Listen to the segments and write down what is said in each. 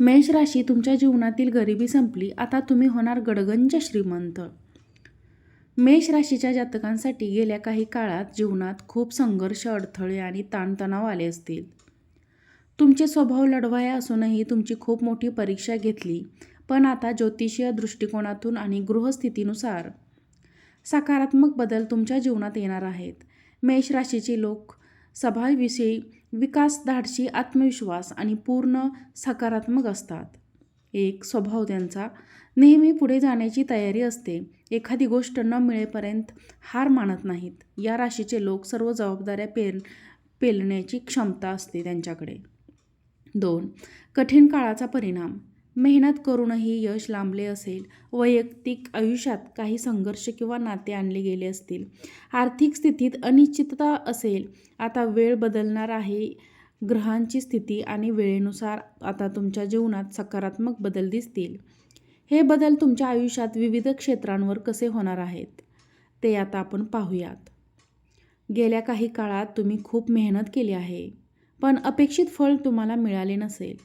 मेष राशी तुमच्या जीवनातील गरिबी संपली आता तुम्ही होणार गडगंज श्रीमंत. मेष राशीच्या जातकांसाठी गेल्या काही काळात जीवनात खूप संघर्ष अडथळे आणि ताणतणाव आले असतील. तुमचे स्वभाव लढवाया असूनही तुमची खूप मोठी परीक्षा घेतली पण आता ज्योतिषीय दृष्टिकोनातून आणि गृहस्थितीनुसार सकारात्मक बदल तुमच्या जीवनात येणार आहेत. मेष राशीचे लोक सभाविषयी विकास धाडशी आत्मविश्वास आणि पूर्ण सकारात्मक असतात. एक स्वभाव त्यांचा नेहमी पुढे जाण्याची तयारी असते. एखादी गोष्ट न मिळेपर्यंत हार मानत नाहीत. या राशीचे लोक सर्व जबाबदाऱ्या पेर पेलण्याची क्षमता असते त्यांच्याकडे. दोन कठीण काळाचा परिणाम. मेहनत करूनही यश लांबले असेल. वैयक्तिक आयुष्यात काही संघर्ष किंवा नाते आणले गेले असतील. आर्थिक स्थितीत अनिश्चितता असेल. आता वेळ बदलणार आहे. ग्रहांची स्थिती आणि वेळेनुसार आता तुमच्या जीवनात सकारात्मक बदल दिसतील. हे बदल तुमच्या आयुष्यात विविध क्षेत्रांवर कसे होणार आहेत? ते आता आपण पाहूयात. गेल्या काही काळात तुम्ही खूप मेहनत केली आहे. पण अपेक्षित फळ तुम्हाला मिळाले नसेल.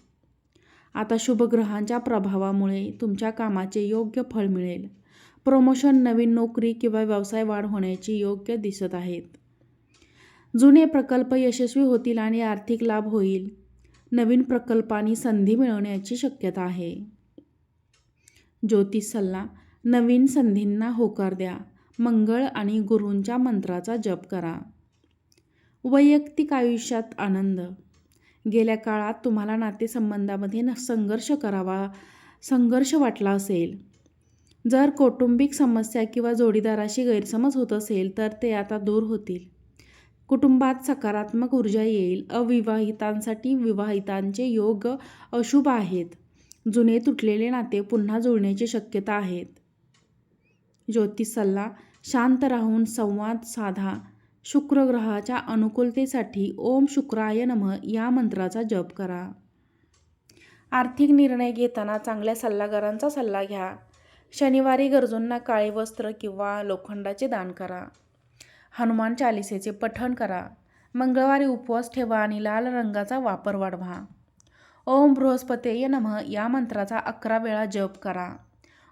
आता शुभग्रहांच्या प्रभावामुळे तुमच्या कामाचे योग्य फळ मिळेल. प्रमोशन नवीन नोकरी किंवा व्यवसाय वाढ होण्याची योग्य दिसत आहेत. जुने प्रकल्प यशस्वी होतील आणि आर्थिक लाभ होईल. नवीन प्रकल्पांनी संधी मिळवण्याची शक्यता आहे. ज्योतिष सल्ला नवीन संधींना होकार द्या. मंगळ आणि गुरूंच्या मंत्राचा जप करा. वैयक्तिक आयुष्यात आनंद. गेल्या काळात तुम्हाला नातेसंबंधामध्ये न संघर्ष करावा संघर्ष वाटला असेल. जर कौटुंबिक समस्या किंवा जोडीदाराशी गैरसमज होत असेल तर ते आता दूर होतील. कुटुंबात सकारात्मक ऊर्जा येईल. अविवाहितांसाठी विवाहितांचे योग अशुभ आहेत. जुने तुटलेले नाते पुन्हा जुळण्याची शक्यता आहेत. ज्योतिष सल्ला शांत राहून संवाद साधा. शुक्रग्रहाच्या अनुकूलतेसाठी ओम शुक्राय नम या मंत्राचा जप करा. आर्थिक निर्णय घेताना चांगल्या सल्लागारांचा सल्ला घ्या. शनिवारी गरजूंना काळे वस्त्र किंवा लोखंडाचे दान करा. हनुमान चालिसेचे पठण करा. मंगळवारी उपवास ठेवा आणि लाल रंगाचा वापर वाढवा. ओम बृहस्पतेय नमः या मंत्राचा अकरा वेळा जप करा.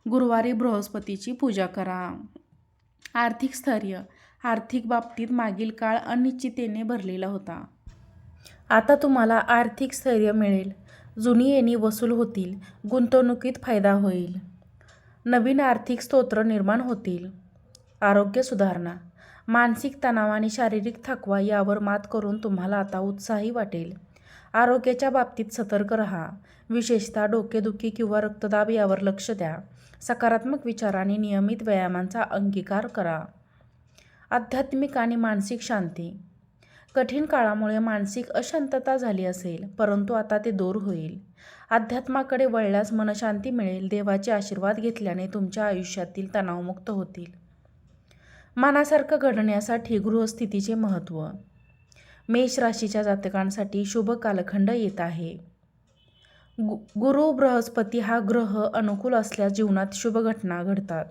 गुरुवारी बृहस्पतीची पूजा करा. आर्थिक स्थैर्य. आर्थिक बाबतीत मागील काळ अनिश्चिततेने भरलेला होता. आता तुम्हाला आर्थिक स्थैर्य मिळेल. जुनी येणी वसूल होतील. गुंतवणुकीत फायदा होईल. नवीन आर्थिक स्तोत्र निर्माण होतील. आरोग्य सुधारणा मानसिक तणाव आणि शारीरिक थकवा यावर मात करून तुम्हाला आता उत्साही वाटेल. आरोग्याच्या बाबतीत सतर्क रहा. विशेषतः डोकेदुखी किंवा रक्तदाब यावर लक्ष द्या. सकारात्मक विचार आणि नियमित व्यायामांचा अंगीकार करा. आध्यात्मिक आणि मानसिक शांती. कठीण काळामुळे मानसिक अशांतता झाली असेल परंतु आता ते दूर होईल. अध्यात्माकडे वळल्यास मनशांती मिळेल देवाचे आशीर्वाद घेतल्याने तुमच्या आयुष्यातील तणावमुक्त होतील. मनासारखं घडण्यासाठी गृहस्थितीचे महत्त्व. मेष राशीच्या जातकांसाठी शुभ कालखंड येत आहे. गु गुरु बृहस्पती हा ग्रह अनुकूल असल्यास जीवनात शुभ घटना घडतात.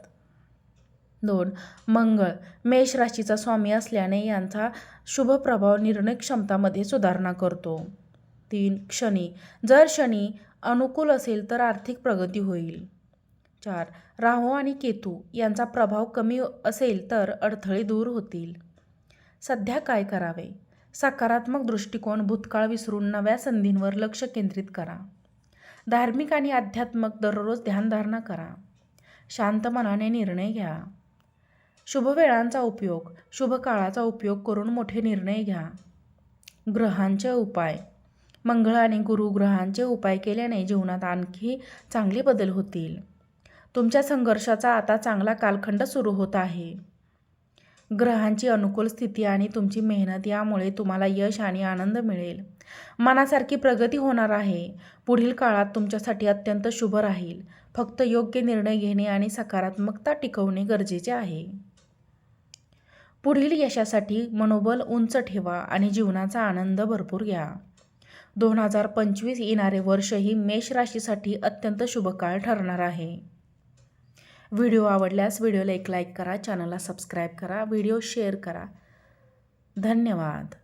दोन. मंगळ. मेष राशीचा स्वामी असल्याने यांचा शुभ प्रभाव निर्णय क्षमतामध्ये सुधारणा करतो. तीन. शनी. जर शनी अनुकूल असेल तर आर्थिक प्रगती होईल. चार. राहू आणि केतू यांचा प्रभाव कमी असेल तर अडथळे दूर होतील. सध्या काय करावे? सकारात्मक दृष्टिकोन भूतकाळ विसरून नव्या संधींवर लक्ष केंद्रित करा. धार्मिक आणि आध्यात्मक दररोज ध्यानधारणा करा. शांत मनाने निर्णय घ्या. शुभ वेळांचा उपयोग शुभ काळाचा उपयोग करून मोठे निर्णय घ्या. ग्रहांचे उपाय. मंगळ आणि गुरु ग्रहांचे उपाय केल्याने जीवनात आणखी चांगले बदल होतील. तुमच्या संघर्षाचा आता चांगला कालखंड सुरू होत आहे. ग्रहांची अनुकूल स्थिती आणि तुमची मेहनत यामुळे तुम्हाला यश आणि आनंद मिळेल. मनासारखी प्रगती होणार आहे. पुढील काळात तुमच्यासाठी अत्यंत शुभ राहील. फक्त योग्य निर्णय घेणे आणि सकारात्मकता टिकवणे गरजेचे आहे. पुढील यशासाठी मनोबल उंच ठेवा आणि जीवनाचा आनंद भरपूर घ्या. दोन हजार पंचवीस येणारे वर्षही मेष राशीसाठी अत्यंत शुभकाळ ठरणार आहे. व्हिडिओ आवडल्यास व्हिडिओला एक लाईक करा चॅनलला सबस्क्राईब करा व्हिडिओ शेअर करा. धन्यवाद.